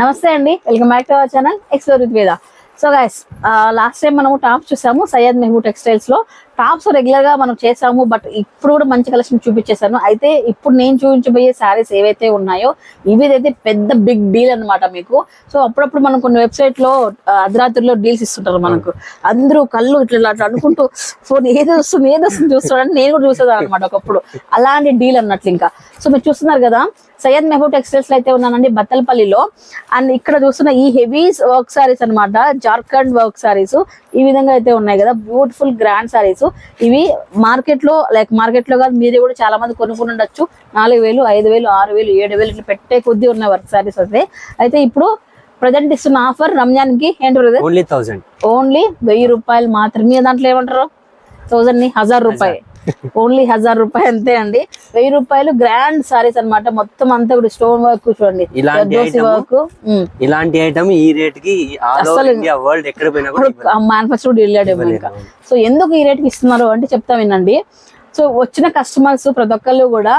నమస్తే అండి. Welcome back to our channel. Explore with Veda so guys last time మనము tops చూసాము Syed మెహబూ టెక్స్టైల్స్లో tops రెగ్యులర్గా మనం చేసాము బట్ ఇప్పుడు కూడా మంచి కలెక్షన్ చూపించేశాను. అయితే ఇప్పుడు నేను చూపించబోయే శారీస్ ఏవైతే ఉన్నాయో ఇవిదైతే పెద్ద బిగ్ డీల్ అన్నమాట మీకు. సో అప్పుడప్పుడు మనం కొన్ని వెబ్సైట్లో అర్ధరాత్రిలో డీల్స్ ఇస్తుంటారు మనకు. అందరూ కళ్ళు ఇట్లా అట్లా అనుకుంటూ ఫోన్ ఏది వస్తుంది ఏదో వస్తుంది చూస్తాడని నేను కూడా చూసేదాను అనమాట ఒకప్పుడు. అలాంటి డీల్ అన్నట్లు ఇంకా. సో మీరు చూస్తున్నారు కదా సయ్యద్ మెహబూబ్ టెక్స్టైల్స్లో అయితే ఉన్నానండి బత్తలపల్లిలో. అండ్ ఇక్కడ చూస్తున్న ఈ హెవీ వర్క్ సారీస్ అన్నమాట జార్ఖండ్ వర్క్ సారీస్ ఈ విధంగా అయితే ఉన్నాయి కదా. బ్యూటిఫుల్ గ్రాండ్ సారీస్ ఇవి మార్కెట్లో లైక్ మార్కెట్లో కాదు మీరే కూడా చాలా మంది కొనుక్కుని ఉండొచ్చు. నాలుగు వేలు ఐదు వేలు ఆరు వేలు ఏడు వేలు ఇట్లా పెట్టే కొద్దీ ఉన్నాయి వర్క్ సారీస్ అయితే. అయితే ఇప్పుడు ప్రజెంట్ ఇస్తున్న ఆఫర్ రంజాన్కి ఏంటి ఓన్లీ థౌసండ్ ఓన్లీ వెయ్యి రూపాయలు మాత్రమే. దాంట్లో ఏమంటారు? థౌసండ్ని హజార్ రూపాయి. ఓన్లీ హజార్ రూపాయి అంతే అండి. వెయ్యి రూపాయలు గ్రాండ్ సారీస్ అన్నమాట. మొత్తం అంతా కూడా స్టోన్ వర్క్ చూడండి. ఇలాంటి వర్క్. ఇలాంటి ఐటమ్ ఈ రేట్కి ఇండియా వరల్డ్ ఎక్కడ. మ్యానుఫాక్చర్ వెళ్ళాడేమో ఇంకా. సో ఎందుకు ఈ రేట్కి ఇస్తున్నారు అంటే చెప్తా వినండి. సో వచ్చిన కస్టమర్స్ ప్రతి ఒక్కళ్ళు కూడా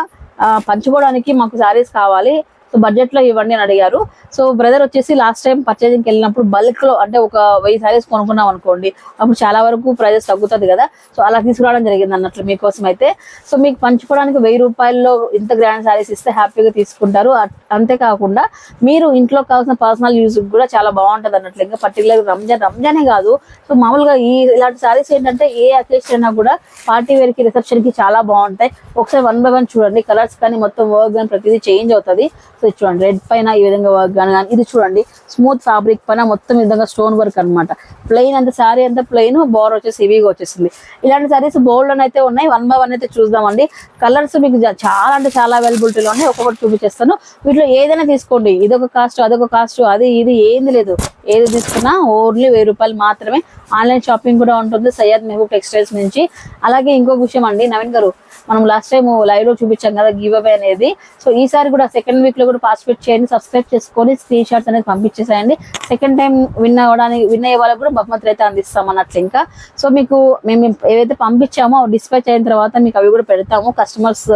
పంచుకోవడానికి మాకు సారీస్ కావాలి. సో బడ్జెట్లో ఇవ్వండి అని అడిగారు. సో బ్రదర్ వచ్చేసి లాస్ట్ టైం పర్చేజింగ్ వెళ్ళినప్పుడు బల్క్లో అంటే ఒక వెయ్యి సారీస్ కొనుక్కున్నాం అనుకోండి. అప్పుడు చాలా వరకు ప్రైజెస్ తగ్గుతుంది కదా. సో అలా తీసుకురావడం జరిగింది అన్నట్లు మీకోసం అయితే. సో మీకు పంచుకోవడానికి వెయ్యి రూపాయల్లో ఇంత గ్రాండ్ సారీస్ ఇస్తే హ్యాపీగా తీసుకుంటారు. అంతేకాకుండా మీరు ఇంట్లో కావాల్సిన పర్సనల్ యూస్ కూడా చాలా బాగుంటుంది అన్నట్లు. ఇంకా పర్టికులర్ రంజాన్ రంజానే కాదు. సో మామూలుగా ఈ ఇలాంటి సారీస్ ఏంటంటే ఏ అకేషన్ అయినా కూడా పార్టీ వేర్కి రిసెప్షన్కి చాలా బాగుంటాయి. ఒకసారి వన్ బై వన్ చూడండి. కలర్స్ కానీ మొత్తం వర్క్ కానీ ప్రతిదీ చేంజ్ అవుతుంది. సో ఇది చూడండి. రెడ్ పైన ఈ విధంగా వర్క్ కానీ కానీ ఇది చూడండి. స్మూత్ ఫ్యాబ్రిక్ పైన మొత్తం ఈ విధంగా స్టోన్ వర్క్ అన్నమాట. ప్లెయిన్ అంత సారీ అంతా ప్లెయిన్ బోర్ వచ్చేసి హెవీగా వచ్చేసింది. ఇలాంటి సారీస్ బోల్డ్ అయితే ఉన్నాయి. వన్ బై వన్ అయితే చూద్దామండి. కలర్స్ మీకు చాలా అంటే చాలా అవైలబిలిటీలో ఉన్నాయి. ఒక్కొక్కటి చూపించేస్తాను. వీటిలో ఏదైనా తీసుకోండి. ఇదొక కాస్ట్ అదొక కాస్ట్ అది ఇది ఏంది లేదు. ఏది తీసుకున్నా ఓన్లీ వెయ్యి రూపాయలు మాత్రమే. ఆన్లైన్ షాపింగ్ కూడా ఉంటుంది సయ్యద్ మెహబూబ్ టెక్స్టైల్స్ నుంచి. అలాగే ఇంకొక విషయం అండి నవీన్ గారు మనం లాస్ట్ టైం లైవ్లో చూపించాం కదా గివ్ అవే అనేది. సో ఈసారి కూడా సెకండ్ వీక్లో కూడా పార్టిసిపేట్ చేయండి సబ్స్క్రైబ్ చేసుకొని స్క్రీన్ షాట్స్ అనేది పంపించేసేయండి. సెకండ్ టైం విన్ అవ్వడానికి విన్ అయ్యే వాళ్ళకి కూడా బహుమతులు అయితే అందిస్తాం అన్నట్లు ఇంకా. సో మీకు మేము ఏవైతే పంపించామో డిస్పాచ్ అయిన తర్వాత మీకు అవి కూడా పెడతాము. కస్టమర్స్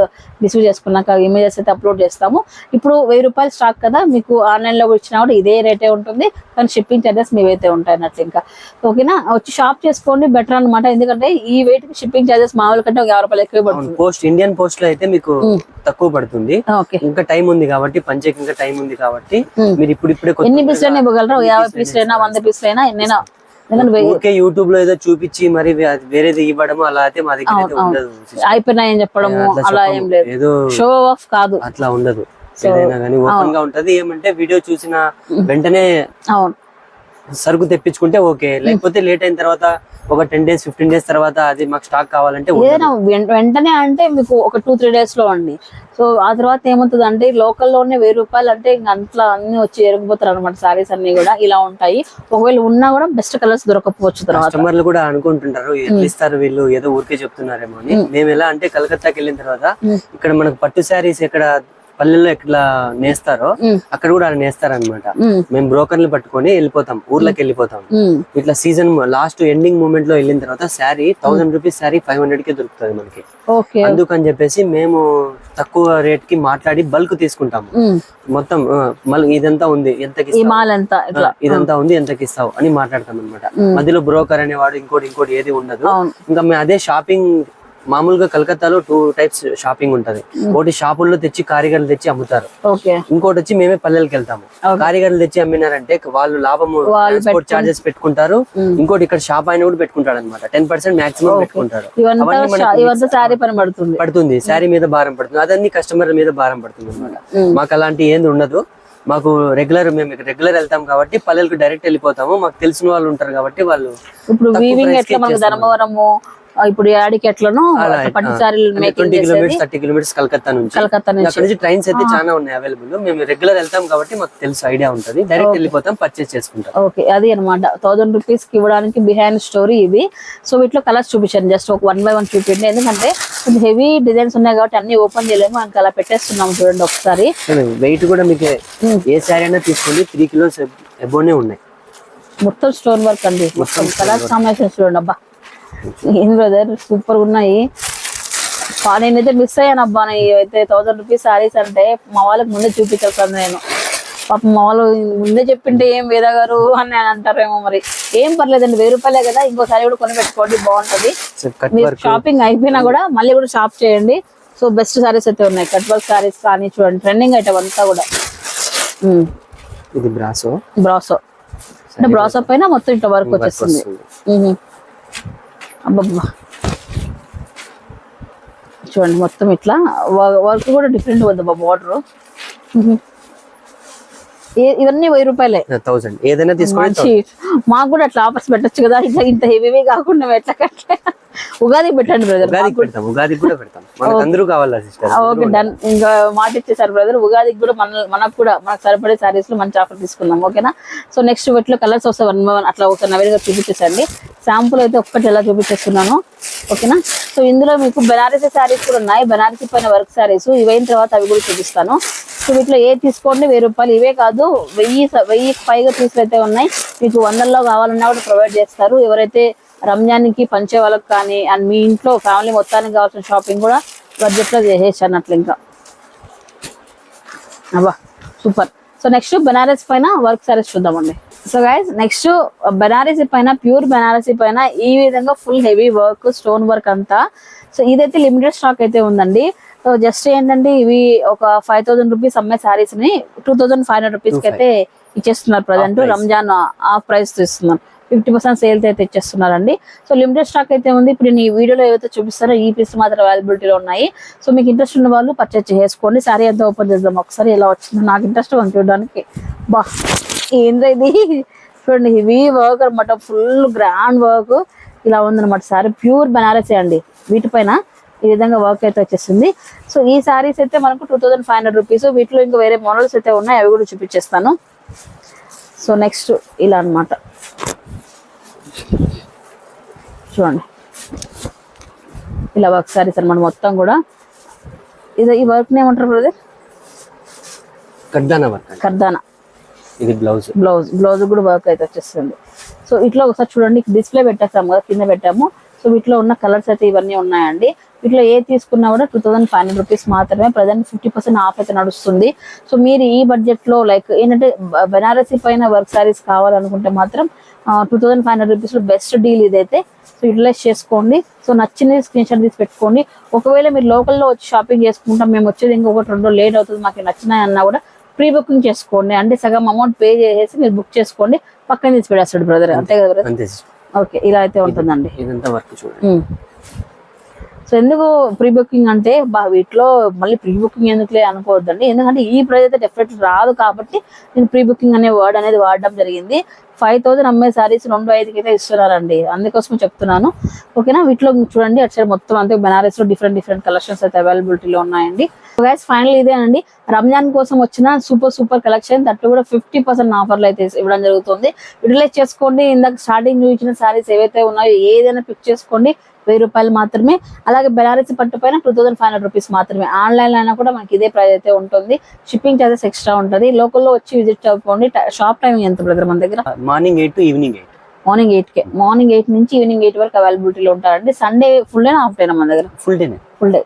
రిసీవ్ చేసుకున్నాక ఇమేజెస్ అయితే అప్లోడ్ చేస్తాము. ఇప్పుడు వెయ్యి రూపాయలు స్టాక్ కదా మీకు ఆన్లైన్లో కూడా ఇచ్చినా కూడా ఇదే రేటే ఉంటుంది. కానీ షిప్పింగ్ చార్జెస్ మీవైతే ఉంటాయి అన్నట్లు ఇంకా. ఓకేనా? వచ్చి షాప్ చేసుకోండి బెటర్ అన్నమాట. ఎందుకంటే ఈ వెయిట్కి షిప్పింగ్ చార్జెస్ మామూలు కంటే ఒక యాభై రూపాయలు ఎక్కువ పడుతుంది. పోస్ట్ ఇండియన్ పోస్ట్లో అయితే మీకు తక్కువ పడుతుంది. ఇంకా టైం ఉంది కాబట్టి పంచేకి ఇంకా టైం ఉంది కాబట్టి. మీరు ఇప్పుడు ఇప్పుడే ఎన్ని పీసులు అయినా ఇవ్వగలరా? యాభై పీసులు అయినా వంద పీసులు అయినా ఎన్నైనా? ఊరికే యూట్యూబ్లో ఏదో చూపించి మరి వేరేది ఇవ్వడం అలా అయితే మా దగ్గర ఉండదు అయిపోయినాయని చెప్పడము అట్లా అలా. ఏం లేదు. షో ఆఫ్ కాదు. అట్లా ఉండదు. ఏదైనా కానీ ఓపెన్గా ఉంటది. ఏమంటే వీడియో చూసిన వెంటనే అవును. సరుకు తెప్పించుకుంటే ఓకే. లేకపోతే లేట్ అయిన తర్వాత ఒక టెన్ డేస్ ఫిఫ్టీన్ డేస్ తర్వాత అది మాకు స్టాక్ కావాలంటే. ఏదైనా వెంటనే అంటే మీకు ఒక టూ త్రీ డేస్లో అండి. సో ఆ తర్వాత ఏమవుతుంది అంటే లోకల్లోనే వెయ్యి రూపాయలు అంటే ఇంకా అంతలా అన్ని వచ్చి ఎరగిపోతారు అనమాట సారీస్ అన్ని కూడా ఇలా ఉంటాయి. ఒకవేళ ఉన్నా కూడా బెస్ట్ కలర్స్ దొరకపోవచ్చు తర్వాత. కస్టమర్లు కూడా అనుకుంటుంటారు ఇస్తారు వీళ్ళు? ఏదో ఊరికే చెప్తున్నారేమో అని. మేము ఎలా అంటే కలకత్తాకి వెళ్ళిన తర్వాత ఇక్కడ మనకు పట్టు శారీస్ ఎక్కడ పల్లెల్లో ఎట్లా నేస్తారో. అక్కడ కూడా అలా నేస్తారన్నమాట. మ్మ్. బ్రోకర్లు పట్టుకొని వెళ్ళిపోతాం ఊర్లోకి వెళ్ళిపోతాం. ఇట్లా సీజన్ లాస్ట్ ఎండింగ్ మూమెంట్లో వెళ్ళిన తర్వాత sari thousand rupees sari five హండ్రెడ్కి దొరుకుతుంది మనకి. అందుకని చెప్పేసి మేము తక్కువ రేట్కి మాట్లాడి బల్క్ తీసుకుంటాము. మొత్తం మళ్ళీ ఇదంతా ఉంది ఎంతకి ఎంత ఇదంతా ఉంది ఎంతకి ఇస్తావు? అని మాట్లాడతాం అనమాట మధ్యలో బ్రోకర్ అనేవాడు ఇంకోటి ఇంకోటి ఏది ఉండదు. ఇంకా మేము అదే షాపింగ్ మామూలుగా కలకత్తాలో టూ టైప్స్ షాపింగ్ ఉంటది. ఒకటి షాపుల్లో తెచ్చి కారిగర్లు తెచ్చి అమ్ముతారు. ఇంకోటి వచ్చి మేమే పల్లెలకు వెళ్తాము. కారిగర్లు తెచ్చి అమ్మినారంటే వాళ్ళు లాభము ట్రాన్స్పోర్ట్ చార్జెస్ పెట్టుకుంటారు. ఇంకోటి ఇక్కడ షాప్ ఆయన కూడా పెట్టుకుంటాడు అనమాట టెన్ పర్సెంట్ మాక్సిమం పెట్టుకుంటారు. పడుతుంది. శారీ మీద భారం పడుతుంది. అదన్నీ కస్టమర్ మీద భారం పడుతుంది అనమాట. మాకు అలాంటి ఏంది ఉండదు. మాకు రెగ్యులర్ మేము రెగ్యులర్ వెళ్తాం కాబట్టి పల్లెలకు డైరెక్ట్ వెళ్ళిపోతాము. మాకు తెలిసిన వాళ్ళు ఉంటారు కాబట్టి వాళ్ళు ఇప్పుడు వీవింగ్ ఎట్లా మనకు. ధర్మవరము? ఇప్పుడు అలా, పట్టు సారీలు making kilometres thirty kilometres Calcutta నుంచి. కలకత్తా అక్కడ నుంచి. నుంచి ట్రైన్స్ అయితే చాలా ఉన్నాయి అవైలబుల్ మేము రెగ్యులర్ వెళ్తాం కాబట్టి మాకు తెలుసు ఐడియా ఉంటది. డైరెక్ట్ వెళ్ళిపోతాం పర్చేస్ చేసుకుంటాం. ఓకే అది అనమాట థౌసండ్ రూపీస్కి ఇవ్వడానికి బిహైండ్ స్టోరీ ఇది సో వీటిలో కలర్స్ చూపించాను జస్ట్ ఒక వన్ బై వన్ చూపించండి. ఎందుకంటే కొంచెం హెవీ డిజైన్స్ ఉన్నాయి కాబట్టి అన్ని ఓపెన్ చేయలేము. ఇంకా అలా పెట్టేస్తున్నాము చూడండి ఒకసారి. వెయిట్ కూడా మీకు ఏ శారీ అయినా తీసుకోండి. త్రీ కిలోస్ ఎబోనే ఉన్నాయి. మొత్తం స్టోన్ వర్క్ అండి. మొత్తం కలర్స్ కాంబినేషన్ చూడండి. అబ్బా ఏం బ్రదర్ సూపర్ ఉన్నాయి. నేనైతే మిస్ అయ్యాను అబ్బా. అయితే థౌసండ్ రూపీస్ సారీస్ అంటే మా వాళ్ళకి ముందే చూపించాను నేను. పాపం మా వాళ్ళు ముందే చెప్పింటే ఏం వేద గారు అని అంటారేమో మరి. ఏం పర్లేదండి వెయ్యి రూపాయలే కదా ఇంకోసారి కూడా కొని పెట్టుకోండి బాగుంటది. మీరు షాపింగ్ అయిపోయినా కూడా మళ్ళీ కూడా షాప్ చేయండి. సో బెస్ట్ సారీస్ అయితే ఉన్నాయి. కట్ వర్క్ సారీస్ కానీ చూడండి ట్రెండింగ్ ఐటమ్ అంతా కూడా. ఇది బ్రాసో బ్రాసో అంటే బ్రాసో పైన మొత్తం ఇట్లా వర్క్ వచ్చేస్తుంది. అబ్బబ్బా. చూడండి మొత్తం ఇట్లా వర్క్ కూడా డిఫరెంట్ ఉంది బార్డర్ ఇవన్నీ వెయ్యి రూపాయలే. థౌసండ్ ఏదైనా తీసుకోండి మంచి. మాకు కూడా అట్లా ఆఫర్స్ పెట్టొచ్చు కదా ఇట్లా ఇంత హెవీ కాకుండా ఎట్లా కట్లే ఉగాది పెట్టండి బ్రదర్ ఉగాదికి పెడతాం ఉగాదికి కూడా పెడతాం. మనకు అందరూ కావాలా సిస్టర్ ఓకే డన్ ఇంకా మాట ఇచ్చేసారు బ్రదర్ ఉగాదికి కూడా మన మనకు కూడా మనకు సరిపడే సారీస్లో మంచి ఆఫర్ తీసుకుందాం ఓకేనా? సో నెక్స్ట్ వీటిలో కలర్స్ వస్తాయి. One one. అట్లా ఒక నవేదిగా చూపించేసండి. శాంపుల్ అయితే ఒక్కటి ఎలా చూపించేస్తున్నాను ఓకేనా? సో ఇందులో మీకు బెనారసీ శారీస్ కూడా ఉన్నాయి. బెనారసీ పైన వర్క్ శారీస్ ఇవైన తర్వాత అవి కూడా చూపిస్తాను. సో వీటిలో ఏ తీసుకోండి? వెయ్యి రూపాయలు. ఇవే కాదు వెయ్యి వెయ్యి పైగా పీసులు అయితే ఉన్నాయి. మీకు వందల్లో కావాలన్నా కూడా ప్రొవైడ్ చేస్తారు. ఎవరైతే రంజాన్కి పంచే వాళ్ళకి కానీ అండ్ మీ ఇంట్లో ఫ్యామిలీ మొత్తానికి కావాల్సిన షాపింగ్ కూడా బడ్జెట్లో చేసేసి అన్నట్లు ఇంకా. అబ్బా సూపర్. సో నెక్స్ట్ బెనారస్ పైన వర్క్ సారీస్ చూద్దామండి. సో గైస్ నెక్స్ట్ బెనారసీ పైన ప్యూర్ బెనారసీ పైన ఈ విధంగా full heavy work stone work అంతా. సో ఇదైతే లిమిటెడ్ స్టాక్ అయితే ఉందండి. సో జస్ట్ ఏంటంటే ఇవి ఒక ఫైవ్ థౌసండ్ రూపీస్ అమ్మే సారీస్ని టూ థౌసండ్ ఫైవ్ హండ్రెడ్ రూపీస్కి అయితే ఇచ్చేస్తున్నారు ప్రజెంట్. రంజాన్ ఆఫ్ ప్రైస్ ఇస్తున్నారు ఫిఫ్టీ పర్సెంట్ సేల్ అయితే ఇచ్చేస్తున్నారండి సో లిమిటెడ్ స్టాక్ అయితే ఉంది. ఇప్పుడు నేను ఈ వీడియోలో ఏవైతే చూపిస్తారో ఈ పీస్ మాత్రం అవైలబిలిటీలో ఉన్నాయి. సో మీకు ఇంట్రెస్ట్ ఉన్న వాళ్ళు పర్చేజ్ చేసుకోండి. సారీ ఎంత ఓపెన్ చేద్దాం. ఒకసారి ఎలా వచ్చిందో నాకు ఇంట్రెస్ట్ ఉంది చూడడానికి. బా ఏంద్రా ఇది? చూడండి హెవీ వర్క్ అనమాట ఫుల్ గ్రాండ్ వర్క్ ఇలా ఉందన్నమాట సారీ. ప్యూర్ బనారసీ అండి. వీటిపైన ఈ విధంగా వర్క్ అయితే వచ్చేసింది. సో ఈ సారీస్ అయితే మనకు two thousand five hundred rupees వీటిలో ఇంకా వేరే మోడల్స్ అయితే ఉన్నాయి. అవి కూడా చూపించేస్తాను. సో నెక్స్ట్ ఇలా అన్నమాట. చూడండి. ఇలా వర్క్ సారీస్ అనమాట మొత్తం కూడా ఇది ఈ వర్క్ ఏమంటారు బ్రదర్ కడ్దానా వర్క్. కర్దానా. ఇది బ్లౌజ్ బ్లౌజ్ బ్లౌజ్ కూడా వర్క్ అయితే వచ్చేస్తుంది. సో ఇట్లా ఒకసారి చూడండి. డిస్ప్లే పెట్టేస్తాము కదా కింద పెట్టాము. సో వీటిలో ఉన్న కలర్స్ అయితే ఇవన్నీ ఉన్నాయండి. వీటిలో ఏ తీసుకున్నా కూడా two thousand five hundred rupees మాత్రమే ప్రజెంట్ ఫిఫ్టీ పర్సెంట్ ఆఫ్ అయితే నడుస్తుంది. సో మీరు ఈ బడ్జెట్లో లైక్ ఏంటంటే బెనారసీ పైన వర్క్ సారీస్ కావాలనుకుంటే మాత్రం టూ థౌసండ్ ఫైవ్ హండ్రెడ్ రూపీస్లో బెస్ట్ డీల్ ఇదైతే యూటిలైజ్ చేసుకోండి. సో నచ్చింది స్క్రీన్ షాట్ తీసి పెట్టుకోండి. ఒకవేళ మీరు లోకల్లో వచ్చి షాపింగ్ చేసుకుంటాం మేము వచ్చేది ఇంకొకటి రెండు లేట్ అవుతుంది మాకు నచ్చినాయి అన్నా కూడా ప్రీ బుకింగ్ చేసుకోండి. అంటే సగం అమౌంట్ పే చేసేసి మీరు బుక్ చేసుకోండి. పక్కన తీసి పెడేస్తాడు బ్రదర్. అంతే కదా బ్రదర్. ఓకే ఇలా అయితే ఉంటుందండి. ఇదంతా వర్క్ చూడండి. సో ఎందుకు ప్రీ బుకింగ్ అంటే బా వీటిలో మళ్ళీ ప్రీ బుకింగ్ ఎందుకులే అనుకోవద్దండి. ఎందుకంటే ఈ ప్రైస్ అయితే డెఫినెట్ రాదు కాబట్టి నేను ప్రీ బుకింగ్ అనే వర్డ్ అనేది వాడడం జరిగింది. ఫైవ్ థౌసండ్ అమ్మే సారీస్ రెండు ఐదుకి అయితే ఇస్తున్నారండి. అందుకోసం చెప్తున్నాను. ఓకేనా? వీటిలో చూడండి అటు సైడ్ మొత్తం అంతే బెనారస్లో డిఫరెంట్ డిఫరెంట్ కలెక్షన్స్ అయితే అవైలబిలిటీలో ఉన్నాయండి. గైస్ ఫైనల్ ఇదేనండి. రంజాన్ కోసం వచ్చిన సూపర్ సూపర్ కలెక్షన్ దట్టు కూడా ఫిఫ్టీ పర్సెంట్ ఆఫర్లు అయితే ఇవ్వడం జరుగుతుంది. యూటిలైజ్ చేసుకోండి. ఇందాక స్టార్టింగ్ చూపించిన సారీస్ ఏవైతే ఉన్నాయో ఏదైనా పిక్ చేసుకోండి. వెయ్యి రూపాయలు మాత్రమే అలాగే బెనారసి పట్టు పైన two thousand five hundred rupees మాత్రమే. ఆన్లైన్ అయినా కూడా మనకి ఇదే ప్రైస్ అయితే ఉంటుంది. షిప్పింగ్ చార్జెస్ ఎక్స్ట్రా ఉంటుంది. లోకల్లో వచ్చి విజిట్ అవ్వండి. షాప్ టైమింగ్ ఎంత బ్రదర్ మన దగ్గర? Morning eight to evening eight. Morning eight K. Morning eight నుంచి ఈవినింగ్ ఎయిట్ వరకు అవైలబిలిటీలో ఉంటారండి. సండే ఫుల్ డే హాఫ్ డేనా మన దగ్గర? ఫుల్ డేనే ఫుల్ డే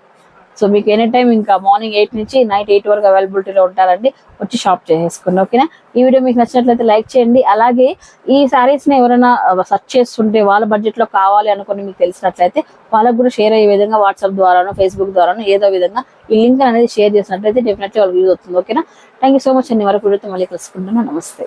సో మీకు ఎనీ టైం ఇంకా మార్నింగ్ ఎయిట్ నుంచి నైట్ ఎయిట్ వరకు అవైలబిలిటీలో ఉంటారండి వచ్చి షాప్ చేసేసుకోండి ఓకేనా ఈ వీడియో మీకు నచ్చినట్లయితే లైక్ చేయండి. అలాగే ఈ సారీస్ని ఎవరైనా సెర్చ్ చేస్తుంటే వాళ్ళ బడ్జెట్లో కావాలి అనుకుని మీకు తెలిసినట్లయితే వాళ్ళకు కూడా షేర్ అయ్యే విధంగా వాట్సాప్ ద్వారానో ఫేస్బుక్ ద్వారానో ఏదో విధంగా ఈ లింక్ అనేది షేర్ చేసినట్లయితే డెఫినెట్లీ వాళ్ళకి యూజ్ అవుతుంది ఓకేనా థ్యాంక్ యూ సో మచ్ అండి. వరకు వీడియోతో మళ్ళీ కలుసుకుంటున్నాను నమస్తే.